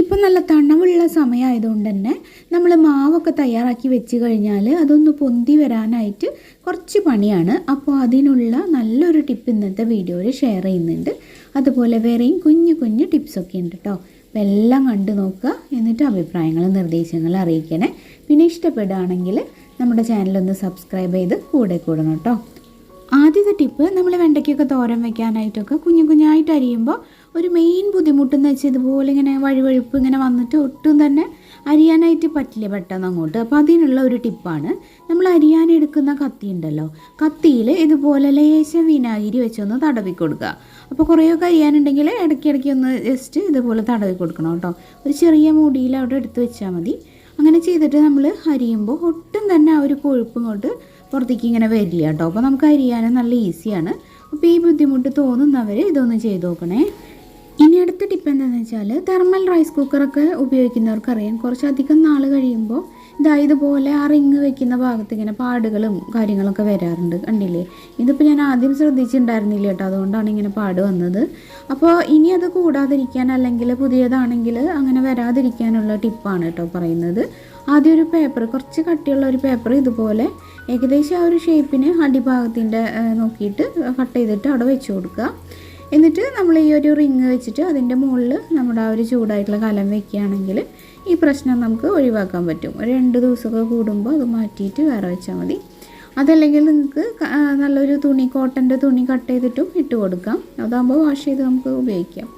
ഇപ്പം നല്ല തണവുള്ള സമയമായതുകൊണ്ട് തന്നെ നമ്മൾ മാവൊക്കെ തയ്യാറാക്കി വെച്ച് കഴിഞ്ഞാൽ അതൊന്ന് പൊന്തി വരാനായിട്ട് കുറച്ച് പണിയാണ്. അപ്പോൾ അതിനുള്ള നല്ലൊരു ടിപ്പ് ഇന്നത്തെ വീഡിയോയിൽ ഷെയർ ചെയ്യുന്നുണ്ട്. അതുപോലെ വേറെയും കുഞ്ഞു കുഞ്ഞു ടിപ്സൊക്കെ ഉണ്ട് കേട്ടോ. അപ്പോൾ എല്ലാം കണ്ടു നോക്കുക. എന്നിട്ട് അഭിപ്രായങ്ങളും നിർദ്ദേശങ്ങളും അറിയിക്കണേ. പിന്നെ ഇഷ്ടപ്പെടുകയാണെങ്കിൽ നമ്മുടെ ചാനലൊന്ന് സബ്സ്ക്രൈബ് ചെയ്ത് കൂടെ കൂടണം കേട്ടോ. ആദ്യത്തെ ടിപ്പ് നമ്മൾ വെണ്ടയ്ക്കൊക്കെ തോരൻ വെക്കാനായിട്ടൊക്കെ കുഞ്ഞു കുഞ്ഞായിട്ട് അരിയുമ്പോൾ ഒരു മെയിൻ ബുദ്ധിമുട്ടെന്ന് വെച്ചാൽ ഇതുപോലെ ഇങ്ങനെ വഴുവഴുപ്പ് ഇങ്ങനെ വന്നിട്ട് ഒട്ടും തന്നെ അരിയാനായിട്ട് പറ്റില്ല പെട്ടെന്ന് അങ്ങോട്ട്. അപ്പോൾ അതിനുള്ള ഒരു ടിപ്പാണ് നമ്മൾ അരിയാനെടുക്കുന്ന കത്തി ഉണ്ടല്ലോ കത്തിയിൽ ഇതുപോലെ ലേശം വിനാഗിരി വെച്ചൊന്ന് തടവി കൊടുക്കുക. അപ്പോൾ കുറേയൊക്കെ അരിയാനുണ്ടെങ്കിൽ ഇടയ്ക്കിടയ്ക്ക് ഒന്ന് ജസ്റ്റ് ഇതുപോലെ തടവി കൊടുക്കണം കേട്ടോ. ഒരു ചെറിയ മൂടിയിൽ അവിടെ എടുത്ത് വെച്ചാൽ മതി. അങ്ങനെ ചെയ്തിട്ട് നമ്മൾ അരിയുമ്പോൾ ഒട്ടും തന്നെ ആ ഒരു കൊഴുപ്പ് ഇങ്ങോട്ട് പുറത്തേക്ക് ഇങ്ങനെ വരില്ല കേട്ടോ. അപ്പോൾ നമുക്ക് അരിയാനും നല്ല ഈസിയാണ്. അപ്പോൾ ഈ ബുദ്ധിമുട്ട് തോന്നുന്നവർ ഇതൊന്ന് ചെയ്ത് നോക്കണേ. ഇനി അടുത്ത ടിപ്പ് എന്താണെന്ന് വെച്ചാൽ തെർമൽ റൈസ് കുക്കറൊക്കെ ഉപയോഗിക്കുന്നവർക്കറിയാം. കുറച്ചധികം നാൾ കഴിയുമ്പോൾ ഇതാ ഇതുപോലെ ആ റിങ് വെക്കുന്ന ഭാഗത്ത് ഇങ്ങനെ പാടുകളും കാര്യങ്ങളൊക്കെ വരാറുണ്ട് കണ്ടില്ലേ? ഇതിപ്പോൾ ഞാൻ ആദ്യം ശ്രദ്ധിച്ചിട്ടുണ്ടായിരുന്നില്ല കേട്ടോ അതുകൊണ്ടാണ് ഇങ്ങനെ പാട് വന്നത്. അപ്പോൾ ഇനി അത് കൂടാതിരിക്കാൻ അല്ലെങ്കിൽ പുതിയതാണെങ്കിൽ അങ്ങനെ വരാതിരിക്കാനുള്ള ടിപ്പാണ് കേട്ടോ പറയുന്നത്. ആദ്യം ഒരു പേപ്പർ കുറച്ച് കട്ടിയുള്ള ഒരു പേപ്പർ ഇതുപോലെ ഏകദേശം ആ ഒരു ഷേപ്പിന് അടിഭാഗത്തിന്റെ നോക്കിയിട്ട് കട്ട് ചെയ്തിട്ട് അവിടെ വെച്ച് കൊടുക്കുക. എന്നിട്ട് നമ്മൾ ഈ ഒരു റിങ് വെച്ചിട്ട് അതിന്റെ മുകളിൽ നമ്മുടെ ആ ഒരു ചൂടായിട്ടുള്ള കലം വെക്കുകയാണെങ്കിൽ ഈ പ്രശ്നം നമുക്ക് ഒഴിവാക്കാൻ പറ്റും. ഒരു രണ്ട് ദിവസമൊക്കെ കൂടുമ്പോൾ അത് മാറ്റിയിട്ട് വേറെ വെച്ചാൽ മതി. അതല്ലെങ്കിൽ നിങ്ങൾക്ക് നല്ലൊരു തുണി കോട്ടന്റെ തുണി കട്ട് ചെയ്തിട്ടും ഇട്ട് കൊടുക്കാം. അതാകുമ്പോൾ വാഷ് ചെയ്ത് നമുക്ക് ഉപയോഗിക്കാം.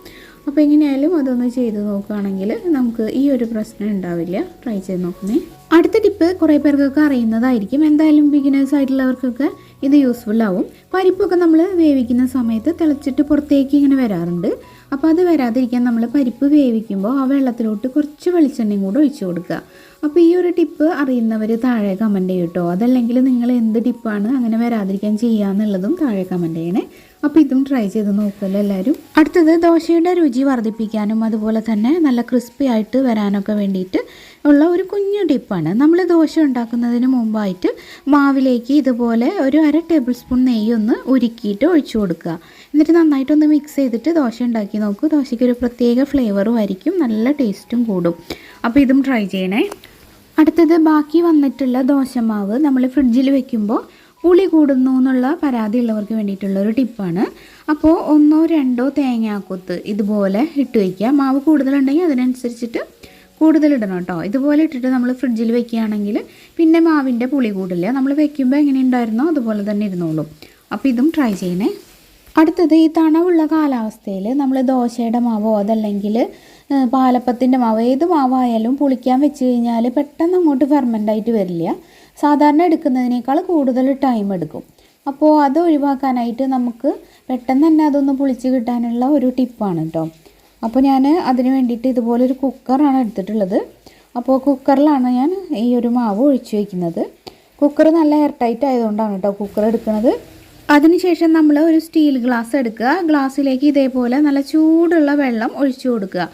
അപ്പോൾ എങ്ങനെയായാലും അതൊന്ന് ചെയ്ത് നോക്കുകയാണെങ്കിൽ നമുക്ക് ഈ ഒരു പ്രശ്നം ഉണ്ടാവില്ല. ട്രൈ ചെയ്ത് നോക്കണേ അടുത്ത ടിപ്പ് കുറേ പേർക്കൊക്കെ അറിയുന്നതായിരിക്കും. എന്തായാലും ബിഗിനേഴ്സ് ആയിട്ടുള്ളവർക്കൊക്കെ ഇത് യൂസ്ഫുൾ ആവും. പരിപ്പൊക്കെ നമ്മൾ വേവിക്കുന്ന സമയത്ത് തിളച്ചിട്ട് പുറത്തേക്ക് ഇങ്ങനെ വരാറുണ്ട്. അപ്പോൾ അത് വരാതിരിക്കാൻ നമ്മൾ പരിപ്പ് വേവിക്കുമ്പോൾ ആ വെള്ളത്തിലോട്ട് കുറച്ച് വെളിച്ചെണ്ണയും കൂടെ ഒഴിച്ചു കൊടുക്കുക. അപ്പോൾ ഈ ഒരു ടിപ്പ് അറിയുന്നവർ താഴെ കമന്റ് ചെയ്യും കേട്ടോ അതല്ലെങ്കിൽ നിങ്ങൾ എന്ത് ടിപ്പാണ് അങ്ങനെ വരാതിരിക്കാൻ ചെയ്യുക എന്നുള്ളതും താഴെ കമന്റ് ചെയ്യണേ. അപ്പോൾ ഇതും ട്രൈ ചെയ്ത് നോക്കുമല്ലോ എല്ലാവരും അടുത്തത് ദോശയുടെ രുചി വർദ്ധിപ്പിക്കാനും അതുപോലെ തന്നെ നല്ല ക്രിസ്പി ആയിട്ട് വരാനൊക്കെ വേണ്ടിയിട്ട് ഉള്ള ഒരു കുഞ്ഞു ടിപ്പാണ് നമ്മൾ ദോശ ഉണ്ടാക്കുന്നതിന് മുമ്പായിട്ട് മാവിലേക്ക് ഇതുപോലെ ഒരു അര ടേബിൾ സ്പൂൺ നെയ്യൊന്ന് ഉരുക്കിയിട്ട് ഒഴിച്ചു കൊടുക്കുക. എന്നിട്ട് നന്നായിട്ടൊന്ന് മിക്സ് ചെയ്തിട്ട് ദോശ ഉണ്ടാക്കി നോക്കൂ. ദോശയ്ക്ക് ഒരു പ്രത്യേക ഫ്ലേവറും ആയിരിക്കും. നല്ല ടേസ്റ്റും കൂടും. അപ്പോൾ ഇതും ട്രൈ ചെയ്യണേ. അടുത്തത് ബാക്കി വന്നിട്ടുള്ള ദോശമാവ് നമ്മൾ ഫ്രിഡ്ജിൽ വെക്കുമ്പോൾ പുളി കൂടുന്നു എന്നുള്ള പരാതി ഉള്ളവർക്ക് വേണ്ടിയിട്ടുള്ള ഒരു ടിപ്പാണ് അപ്പോൾ ഒന്നോ രണ്ടോ തേങ്ങാക്കൊത്ത് ഇതുപോലെ ഇട്ട് വയ്ക്കുക മാവ് കൂടുതലുണ്ടെങ്കിൽ അതിനനുസരിച്ചിട്ട് കൂടുതൽ ഇടണം കേട്ടോ. ഇതുപോലെ ഇട്ടിട്ട് നമ്മൾ ഫ്രിഡ്ജിൽ വെക്കുകയാണെങ്കിൽ പിന്നെ മാവിന്റെ പുളി കൂടില്ല. നമ്മൾ വെക്കുമ്പോൾ എങ്ങനെ ഉണ്ടായിരുന്നോ അതുപോലെ തന്നെ ഇരുന്നോളൂ. അപ്പോൾ ഇതും ട്രൈ ചെയ്യണേ. അടുത്തത് ഈ തണവുള്ള കാലാവസ്ഥയിൽ നമ്മൾ ദോശയുടെ മാവോ അതല്ലെങ്കിൽ പാലപ്പത്തിന്റെ മാവോ ഏത് മാവായാലും പുളിക്കാൻ വെച്ച് കഴിഞ്ഞാൽ പെട്ടെന്ന് അങ്ങോട്ട് ഫെർമെന്റ് ആയിട്ട് വരില്ല. സാധാരണ എടുക്കുന്നതിനേക്കാൾ കൂടുതൽ ടൈം എടുക്കും. അപ്പോൾ അത് ഒഴിവാക്കാനായിട്ട് നമുക്ക് പെട്ടെന്ന് തന്നെ അതൊന്ന് പുളിച്ച് കിട്ടാനുള്ള ഒരു ടിപ്പാണ് കേട്ടോ അപ്പോൾ ഞാൻ അതിന് വേണ്ടിയിട്ട് ഇതുപോലൊരു കുക്കറാണ് എടുത്തിട്ടുള്ളത്. അപ്പോൾ കുക്കറിലാണ് ഞാൻ ഈ ഒരു മാവ് ഒഴിച്ചു വയ്ക്കുന്നത് കുക്കർ നല്ല എയർ ടൈറ്റ് ആയതുകൊണ്ടാണ് കേട്ടോ കുക്കർ എടുക്കുന്നത്. അതിനുശേഷം നമ്മൾ ഒരു സ്റ്റീൽ ഗ്ലാസ് എടുക്കുക. ഗ്ലാസ്സിലേക്ക് ഇതേപോലെ നല്ല ചൂടുള്ള വെള്ളം ഒഴിച്ചു കൊടുക്കുക.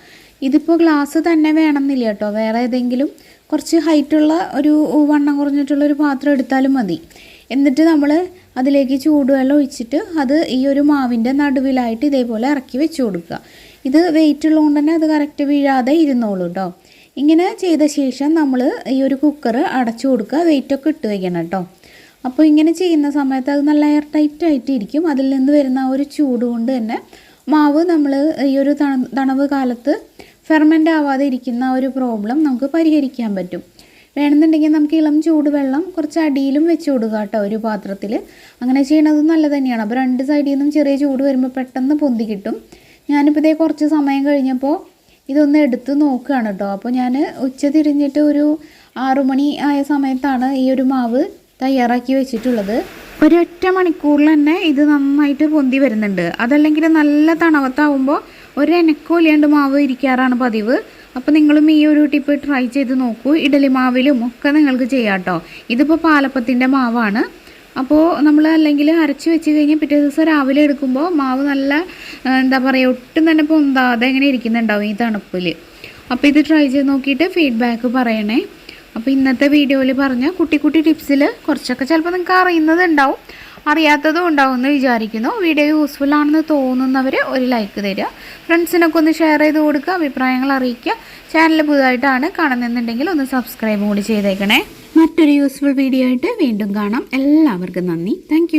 ഇതിപ്പോൾ ഗ്ലാസ് തന്നെ വേണമെന്നില്ല കേട്ടോ. വേറെ ഏതെങ്കിലും കുറച്ച് ഹൈറ്റുള്ള ഒരു വണ്ണം കുറഞ്ഞിട്ടുള്ള ഒരു പാത്രം എടുത്താലും മതി. എന്നിട്ട് നമ്മൾ അതിലേക്ക് ചൂടുവെള്ളം ഒഴിച്ചിട്ട് അത് ഈ ഒരു മാവിന്റെ നടുവിലായിട്ട് ഇതേപോലെ ഇറക്കി വെച്ച് കൊടുക്കുക. ഇത് വെയിറ്റ് ഉള്ളതുകൊണ്ട് തന്നെ അത് കറക്റ്റ് വീഴാതെ ഇരുന്നോളൂ കേട്ടോ. ഇങ്ങനെ ചെയ്ത ശേഷം നമ്മൾ ഈ ഒരു കുക്കർ അടച്ചു കൊടുക്കുക. വെയിറ്റൊക്കെ ഇട്ട് വയ്ക്കണം കേട്ടോ. അപ്പോൾ ഇങ്ങനെ ചെയ്യുന്ന സമയത്ത് അത് നല്ല എയർ ടൈറ്റ് ആയിട്ട് ഇരിക്കും അതിൽ നിന്ന് വരുന്ന ആ ഒരു ചൂട് കൊണ്ട് തന്നെ മാവ് നമ്മൾ ഈ ഒരു തണ തണവ് കാലത്ത് ഫെർമെന്റ് ആവാതെ ഇരിക്കുന്ന ഒരു പ്രോബ്ലം നമുക്ക് പരിഹരിക്കാൻ പറ്റും. വേണമെന്നുണ്ടെങ്കിൽ നമുക്ക് ഇളം ചൂടുവെള്ളം കുറച്ച് അടിയിലും വെച്ച് കൊടുക്കുക കേട്ടോ ഒരു പാത്രത്തിൽ അങ്ങനെ ചെയ്യണത് നല്ലത് തന്നെയാണ്. അപ്പോൾ രണ്ട് സൈഡിൽ നിന്നും ചെറിയ ചൂട് വരുമ്പോൾ പെട്ടെന്ന് പൊന്തി കിട്ടും. ഞാനിപ്പോൾ ഇതേ കുറച്ച് സമയം കഴിഞ്ഞപ്പോൾ ഇതൊന്ന് എടുത്ത് നോക്കുകയാണ് കേട്ടോ. അപ്പോൾ ഞാൻ ഉച്ച തിരിഞ്ഞിട്ട് ഒരു ആറുമണി ആയ സമയത്താണ് ഈ ഒരു മാവ് തയ്യാറാക്കി വെച്ചിട്ടുള്ളത്. ഒരൊറ്റ മണിക്കൂറിൽ തന്നെ ഇത് നന്നായിട്ട് പൊന്തി വരുന്നുണ്ട്. അതല്ലെങ്കിൽ നല്ല തണവത്താവുമ്പോൾ ഒരെനക്കോ ഇല്ലാണ്ട് മാവ് ഇരിക്കാറാണ് പതിവ്. അപ്പോൾ നിങ്ങളും ഈ ഒരു ടിപ്പ് ട്രൈ ചെയ്ത് നോക്കൂ. ഇഡലി മാവിലും ഒക്കെ നിങ്ങൾക്ക് ചെയ്യാം കേട്ടോ ഇതിപ്പോൾ പാലപ്പത്തിന്റെ മാവാണ്. അപ്പോൾ നമ്മൾ അല്ലെങ്കിൽ അരച്ച് വെച്ച് കഴിഞ്ഞാൽ പിറ്റേ ദിവസം രാവിലെ എടുക്കുമ്പോൾ മാവ് നല്ല എന്താ പറയുക ഒട്ടും തന്നെ പൊന്താതെ ഇങ്ങനെ ഇരിക്കുന്നുണ്ടാവും ഈ തണുപ്പിൽ അപ്പോൾ ഇത് ട്രൈ ചെയ്ത് നോക്കിയിട്ട് ഫീഡ്ബാക്ക് പറയണേ. അപ്പോൾ ഇന്നത്തെ വീഡിയോയിൽ പറഞ്ഞ കുട്ടി കുട്ടി ടിപ്സിൽ കുറച്ചൊക്കെ ചിലപ്പോൾ നിങ്ങൾക്ക് അറിയുന്നത് ഉണ്ടാവും അറിയാത്തതും ഉണ്ടാവുമെന്ന് വിചാരിക്കുന്നു. വീഡിയോ യൂസ്ഫുൾ ആണെന്ന് തോന്നുന്നവർ ഒരു ലൈക്ക് തരിക. ഫ്രണ്ട്സിനൊക്കെ ഒന്ന് ഷെയർ ചെയ്ത് കൊടുക്കുക അഭിപ്രായങ്ങൾ അറിയിക്കുക. ചാനൽ പുതുതായിട്ടാണ് കാണുന്നുണ്ടെങ്കിൽ ഒന്ന് സബ്സ്ക്രൈബ് കൂടി ചെയ്തേക്കണേ. മറ്റൊരു യൂസ്ഫുൾ വീഡിയോ ആയിട്ട് വീണ്ടും കാണാം. എല്ലാവർക്കും നന്ദി. താങ്ക്